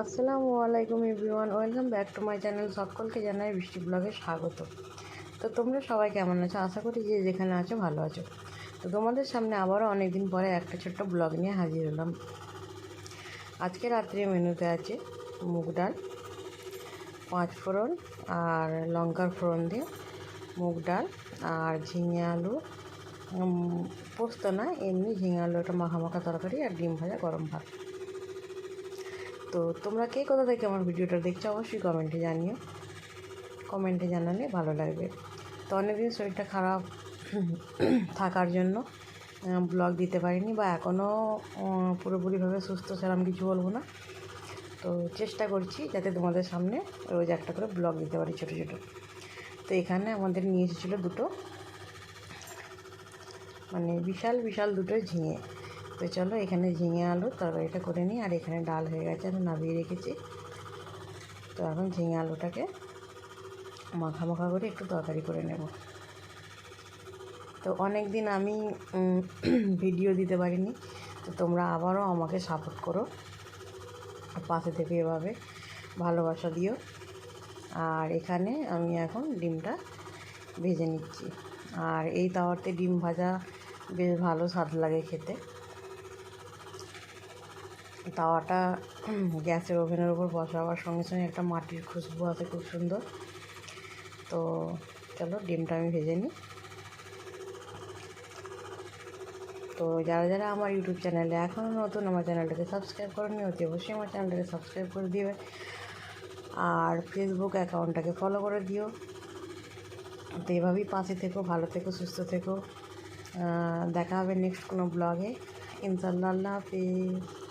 আসসালামু আলাইকুম everyone, welcome back to my channel সকলকে জানাই বৃষ্টি ব্লগে স্বাগত। তো তোমরা সবাই কেমন আছো? আশা করি যে যেখানে আছো ভালো আছো। তো তোমাদের সামনে আবারও অনেক দিন পরে একটা ছোট্ট ব্লগ নিয়ে হাজির হলাম। আজকে রাত্রে মেনুতে আছে মুগ ডাল, পাঁচ ফোড়ন আর লঙ্কার ফোড়ন দিয়ে মুগ ডাল আর ঝিঙে আলু। পোস্ত না, এমনি ঝিঙে আলু, একটা মাখা মাখা তরকারি আর ডিম ভাজা গরম ভাত। তো তোমরা কে কোথা থেকে আমার ভিডিওটা দেখছ অবশ্যই কমেন্টে জানিও। কমেন্টে জানালে ভালো লাগবে। তো অনেকদিন শরীরটা খারাপ থাকার জন্য ব্লগ দিতে পারিনি বা এখনও পুরোপুরিভাবে সুস্থ সেরকম কিছু বলব না। তো চেষ্টা করছি যাতে তোমাদের সামনে রোজ একটা করে ব্লগ দিতে পারি ছোটো ছোটো। তো এখানে আমাদের নিয়ে এসেছিল দুটো মানে বিশাল বিশাল দুটো ঝিঙে। তো চলো এখানে ঝিঙে আলু তরকারিটা করে নিই। আর এখানে ডাল হয়ে গেছে, আমি নামিয়ে রেখেছি। তো এখন ঝিঙে আলুটাকে মাখা মাখা করে একটু তরকারি করে নেব। তো অনেক দিন আমি ভিডিও দিতে পারিনি। তো তোমরা আবারও আমাকে সাপোর্ট করো। পাশে থেকে এভাবে ভালোবাসা দিও। আর এখানে আমি এখন ডিমটা ভেজে নিচ্ছি। আর এই তাওয়াতে ডিম ভাজা বেশ ভালো স্বাদ লাগে খেতে। তাওয়াটা গ্যাসের ওভেনের উপর বসাবার সঙ্গে সঙ্গে একটা মাটির খুশবু আছে খুব সুন্দর। তো চলো, ডিমটা আমি ভেজে নিই। তো যারা যারা আমার ইউটিউব চ্যানেলে এখনও নতুন, আমার চ্যানেলটাকে সাবস্ক্রাইব করেনি, অতি অবশ্যই আমার চ্যানেলটাকে সাবস্ক্রাইব করে দিবে। আর ফেসবুক অ্যাকাউন্টটাকে ফলো করে দিও। তো এভাবেই পাশে থেকো, ভালো থেকো, সুস্থ থেকো। দেখা হবে নেক্সট কোনো ব্লগে ইনশাল্লাহ আল্লাহ হাফিজ।